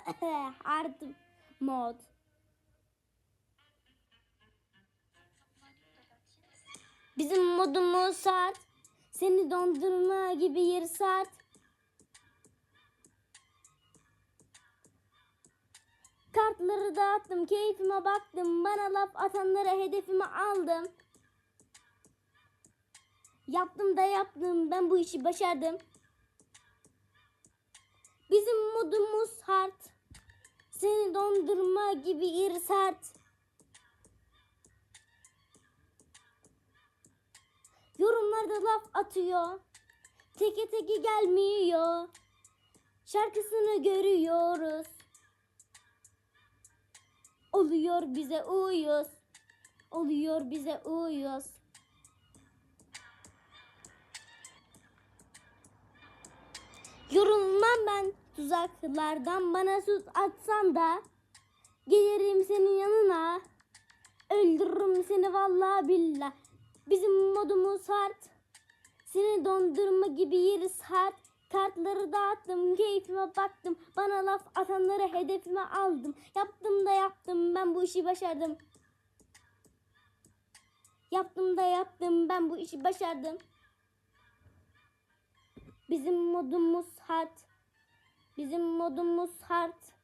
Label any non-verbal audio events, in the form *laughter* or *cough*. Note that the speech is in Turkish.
*laughs* Hard mod. Bizim modumuz sert. Seni dondurma gibi yer sert. Kartları dağıttım, keyfime baktım. Bana laf atanlara hedefimi aldım. Yaptım da yaptım, ben bu işi başardım. Bizim modumuz. Seni dondurma gibi iri sert. Yorumlarda laf atıyor. Teke teke gelmiyor. Şarkısını görüyoruz. Oluyor bize uyuz. Oluyor bize uyuz. Yorulmam ben tuzaklardan bana sus atsan da Gelirim senin yanına. Öldürürüm seni vallahi billah Bizim modumuz hard. Seni dondurma gibi yeri sert Kartları dağıttım keyfime baktım. Bana laf atanlara hedefime aldım. Yaptım da yaptım ben bu işi başardım. Yaptım da yaptım ben bu işi başardım. Hard. Bizim modumuz hard. Bizim modumuz hard.